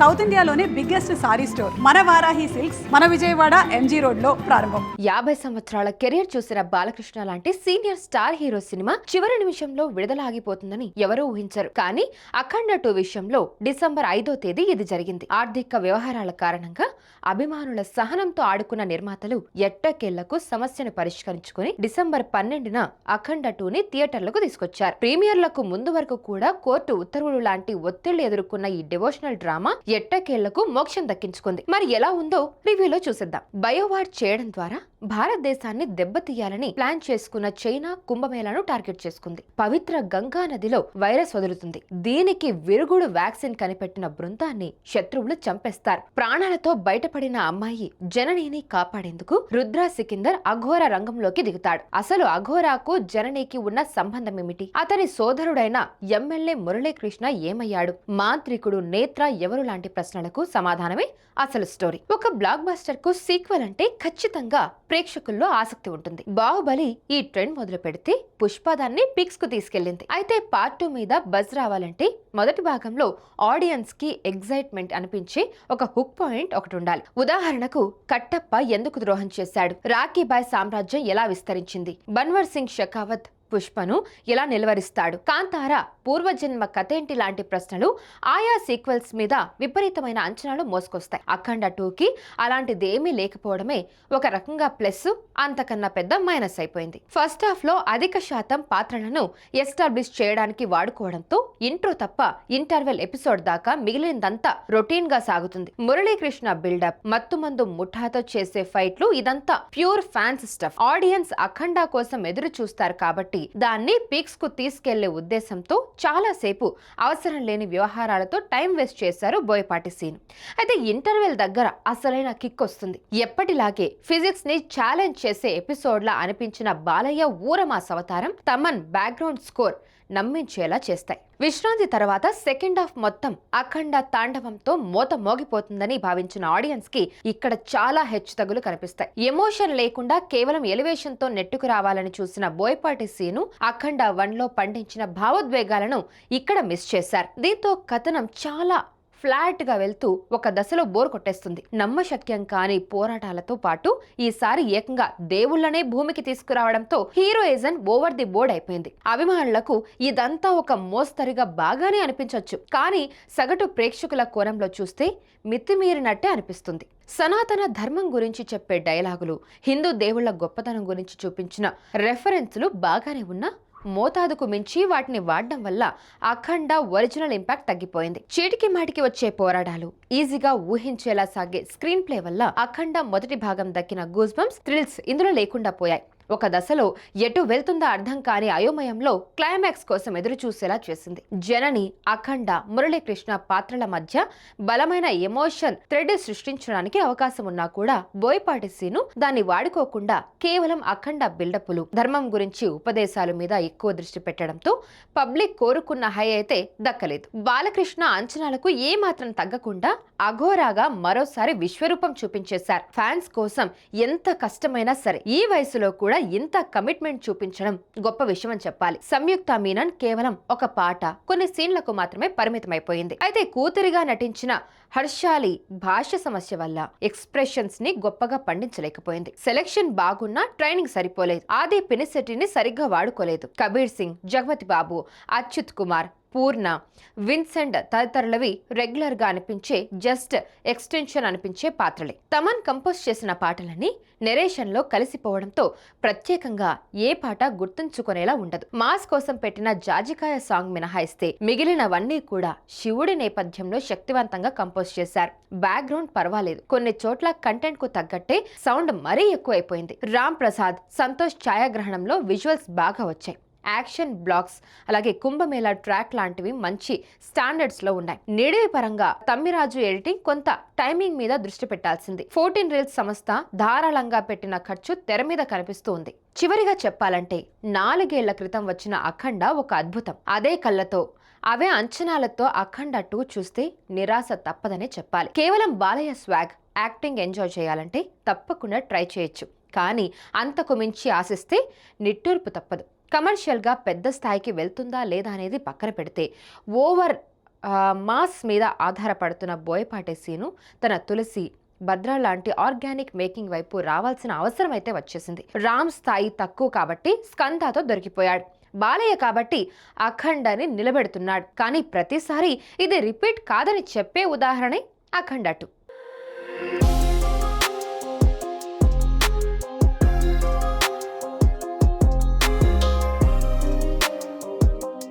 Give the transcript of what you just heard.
South ఇండియాలోనే biggest sorry store మన Varahi silks మన విజయవాడ ఎంజీ రోడ్లో ప్రారంభం. యాభై సంవత్సరాల కెరీర్ చూసిన బాలకృష్ణ లాంటి సీనియర్ స్టార్ హీరో సినిమా చివరి నిమిషంలో విడుదల ఆగిపోతుందని ఎవరూ ఊహించరు. కానీ అఖండ టూ విషయంలో డిసెంబర్ ఐదో తేదీ ఇది జరిగింది. ఆర్థిక వ్యవహారాల కారణంగా అభిమానుల సహనంతో ఆడుకున్న నిర్మాతలు ఎట్టకేళ్ళకు సమస్యను పరిష్కరించుకుని డిసెంబర్ పన్నెండున అఖండ టూని థియేటర్లకు తీసుకొచ్చారు. ప్రీమియర్లకు ముందు వరకు కూడా కోర్టు ఉత్తర్వులు లాంటి ఒత్తిళ్ళు ఎదుర్కొన్న ఈ డివోషనల్ డ్రామా ఎట్టకేళ్ళకు మోక్షం దక్కించుకుంది. మరి ఎలా ఉందో రివ్యూలో చూసేద్దాం. బయోవార్ చేయడం ద్వారా భారతదేశాన్ని దెబ్బతీయాలని ప్లాన్ చేసుకున్న చైనా కుంభమేళాను టార్గెట్ చేసుకుంది. పవిత్ర గంగా నదిలో వైరస్ వదులుతుంది. దీనికి విరుగుడు వ్యాక్సిన్ కనిపెట్టిన బృందాన్ని శత్రువులు చంపేస్తారు. ప్రాణాలతో బయటపడిన అమ్మాయి జననీని కాపాడేందుకు రుద్రా సికిందర్ అఘోర రంగంలోకి దిగుతాడు. అసలు అఘోరాకు జననీకి ఉన్న సంబంధం ఏమిటి అతని సోదరుడైన ఎమ్మెల్యే మురళీకృష్ణ ఏమయ్యాడు? మాంత్రికుడు నేత్ర ఎవరు లాంటి ప్రశ్నలకు సమాధానమే అసలు స్టోరీ ఒక బ్లాక్ బస్టర్కు సీక్వెల్ అంటే ఖచ్చితంగా ప్రేక్షకుల్లో ఆసక్తి ఉంటుంది. బాహుబలి ఈ ట్రెండ్ మొదలు పెడితే పుష్ప దాన్ని పిక్స్కు తీసుకెళ్ళింది అయితే పార్ట్ టూ మీద బజ్ రావాలంటే మొదటి భాగంలో ఆడియన్స్కి ఎగ్జైట్మెంట్ అనిపించే ఒక హుక్ పాయింట్ ఒకటి ఉండాలి. ఉదాహరణకు కట్టప్ప ఎందుకు ద్రోహం చేశాడు? రాఖీబాయ్ సామ్రాజ్యం ఎలా విస్తరించింది? బన్వర్ సింగ్ షెకావత్ పుష్పను ఎలా నిలవరిస్తాడు? కాంతార పూర్వజన్మ కథేంటి లాంటి ప్రశ్నలు ఆయా సీక్వెల్స్ మీద విపరీతమైన అంచనాలు మోసుకొస్తాయి. అఖండ టూకి అలాంటిదేమీ లేకపోవడమే ఒక రకంగా ప్లస్ అంతకన్నా పెద్ద మైనస్ అయిపోయింది. ఫస్ట్ హాఫ్లో అధిక శాతం పాత్రలను ఎస్టాబ్లిష్ చేయడానికి వాడుకోవడంతో ఇంట్రో తప్ప ఇంటర్వెల్ ఎపిసోడ్ దాకా మిగిలినదంతా రొటీన్గా సాగుతుంది. మురళీకృష్ణ బిల్డప్ మత్తుమందు ముఠాతో చేసే ఫైట్లు ఇదంతా pure fans stuff. Audience Akhanda కోసం ఎదురు చూస్తారు కాబట్టి దాన్ని పీక్స్కు తీసుకెళ్ళే ఉద్దేశంతో చాలాసేపు అవసరం లేని వ్యవహారాలతో టైం వేస్ట్ చేశారు బోయపాటి సీన్. అయితే ఇంటర్వెల్ దగ్గర అసలైన కిక్ వస్తుంది. ఎప్పటిలాగే ఫిజిక్స్ని ఛాలెంజ్ చేసే ఎపిసోడ్ లా అనిపించిన బాలయ్య ఊరమాస్ అవతారం తమన్ బ్యాక్గ్రౌండ్ స్కోర్ నమ్మించేలా చేస్తాయి. విశ్రాంతి తర్వాత సెకండ్ హాఫ్ మొత్తం అఖండ తాండవంతో మోత మోగిపోతుందని భావించిన ఆడియన్స్కి ఇక్కడ చాలా హెచ్చుతగులు కనిపిస్తాయి. ఎమోషన్ లేకుండా కేవలం ఎలివేషన్తో నెట్టుకు రావాలని చూసిన బోయపాటి సీను అఖండ వన్లో పండించిన భావోద్వేగాలను ఇక్కడ మిస్ చేశారు. దీంతో కథనం చాలా ఫ్లాట్గా వెళ్తూ ఒక దశలో బోర్ కొట్టేస్తుంది. నమ్మశక్యం కాని పోరాటాలతో పాటు ఈసారి ఏకంగా దేవుళ్ళనే భూమికి తీసుకురావడంతో హీరోయిజన్ ఓవర్ ది బోర్డ్ అయిపోయింది. అభిమానులకు ఇదంతా ఒక మోస్తరుగా బాగానే అనిపించవచ్చు కానీ సగటు ప్రేక్షకుల కోణంలో చూస్తే మితిమీరినట్టే అనిపిస్తుంది. సనాతన ధర్మం గురించి చెప్పే డైలాగులు హిందూ దేవుళ్ళ గొప్పతనం గురించి చూపించిన రెఫరెన్స్లు బాగానే ఉన్నా మోతాదుకు మించి వాటిని వాడడం వల్ల అఖండ ఒరిజినల్ ఇంపాక్ట్ తగ్గిపోయింది. చీటికి మాటికి వచ్చే పోరాటాలు ఈజీగా ఊహించేలా సాగే స్క్రీన్ ప్లే వల్ల అఖండ మొదటి భాగం దక్కిన గూస్ బంప్స్ థ్రిల్స్ ఇందులో లేకుండా పోయాయి. ఒక దశలో ఎటు వెళ్తుందో అర్థం కాని అయోమయంలో క్లైమాక్స్ కోసం ఎదురు చూసేలా చేసింది. జనని అఖండ మురళీకృష్ణ పాత్రల మధ్య బలమైన ఎమోషన్ థ్రెడ్ సృష్టించడానికి అవకాశం ఉన్నా కూడా బోయపాటి సీను దాన్ని వాడుకోకుండా కేవలం అఖండ బిల్డప్లు ధర్మం గురించి ఉపదేశాల మీద ఎక్కువ దృష్టి పెట్టడంతో పబ్లిక్ కోరుకున్న హై అయితే దక్కలేదు. బాలకృష్ణ అంచనాలకు ఏ మాత్రం తగ్గకుండా అఘోరాగా మరోసారి విశ్వరూపం చూపించేశారు. ఫ్యాన్స్ కోసం ఎంత కష్టమైనా సరే ఈ వయసులో కూడా ఇంత కమిట్మెంట్ చూపించడం గొప్ప విషయం అని చెప్పాలి. సంయుక్త మీనన్ కేవలం ఒక పాట కొన్ని సీన్లకు మాత్రమే పరిమితమైపోయింది. అయితే కూతురిగా నటించిన హర్షాలి భాష సమస్య వల్ల ఎక్స్ప్రెషన్స్ని గొప్పగా పండించలేకపోయింది. సెలెక్షన్ బాగున్నా ట్రైనింగ్ సరిపోలేదు. ఆది పినిసెట్టిని సరిగ్గా వాడుకోలేదు. కబీర్ సింగ్ జగపతి బాబు అచ్యుత్ కుమార్ పూర్ణ విన్సెంట్ తదితరులవి రెగ్యులర్గా అనిపించే జస్ట్ ఎక్స్టెన్షన్ అనిపించే పాత్రలే. తమన్ కంపోజ్ చేసిన పాటలన్నీ నెరేషన్లో కలిసిపోవడంతో ప్రత్యేకంగా ఏ పాట గుర్తుంచుకునేలా ఉండదు. మాస్ కోసం పెట్టిన జాజికాయ సాంగ్ మినహాయిస్తే మిగిలినవన్నీ కూడా శివుడి నేపథ్యంలో శక్తివంతంగా కంపోజ్ చేశారు. బ్యాక్గ్రౌండ్ పర్వాలేదు. కొన్ని చోట్ల కంటెంట్కు తగ్గట్టే సౌండ్ మరీ ఎక్కువైపోయింది. రామ్ ప్రసాద్ సంతోష్ ఛాయాగ్రహణంలో విజువల్స్ బాగా వచ్చాయి. యాక్షన్ బ్లాక్స్ అలాగే కుంభమేళా ట్రాక్ లాంటివి మంచి స్టాండర్డ్స్లో ఉన్నాయి. నిడివి పరంగా తమ్మిరాజు ఎడిటింగ్ కొంత టైమింగ్ మీద దృష్టి పెట్టాల్సింది. ఫోర్టీన్ రీల్స్ సంస్థ ధారాళంగా పెట్టిన ఖర్చు తెర మీద కనిపిస్తూ ఉంది చివరిగా చెప్పాలంటే నాలుగేళ్ళ క్రితం వచ్చిన అఖండ ఒక అద్భుతం. అదే కళ్ళతో అవే అంచనాలతో అఖండ టూ చూస్తే నిరాశ తప్పదనే చెప్పాలి. కేవలం బాలయ్య స్వాగ్ యాక్టింగ్ ఎంజాయ్ చేయాలంటే తప్పకుండా ట్రై చేయొచ్చు. కానీ అంతకు మించి ఆశిస్తే నిట్టూర్పు తప్పదు. కమర్షియల్గా పెద్ద స్థాయికి వెళ్తుందా లేదా అనేది పక్కన పెడితే ఓవర్ మాస్ మీద ఆధారపడుతున్న బోయపాటి సీను తన తులసి భద్ర లాంటి ఆర్గానిక్ మేకింగ్ వైపు రావాల్సిన అవసరం అయితే వచ్చేసింది. రామ్ స్థాయి తక్కువ కాబట్టి స్కందాతో దొరికిపోయాడు. బాలయ్య కాబట్టి అఖండని నిలబెడుతున్నాడు. కానీ ప్రతిసారి ఇది రిపీట్ కాదని చెప్పే ఉదాహరణే అఖండటు.